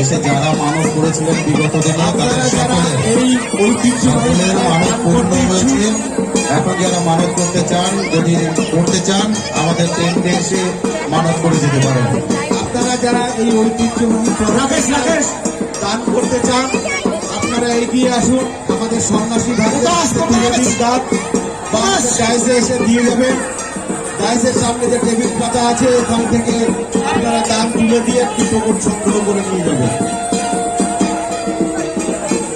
এসে যারা মানব করেছিলেন বিগত দিনে তাদের সকলের এই ঐতিহ্যবাহী সকলের মানব পূর্ণ হয়েছে। এখন যারা মানব করতে চান যদি করতে চান আমাদের টেন্টে এসে মানব করে যেতে পারেন। আপনারা যারা এই ঐতিহ্যবাহী রাকেশ রাকেশ! দান করতে চান আপনারা এগিয়ে আসুন। আমাদের সন্ন্যাসী দিন বা এসে দিয়ে যাবেন। ডাইসের সামনে যে টেবিল পাতা আছে এখান থেকে আপনারা তুলে দিয়ে একটু টোকন সংগ্রহ করে নিয়ে যাবেন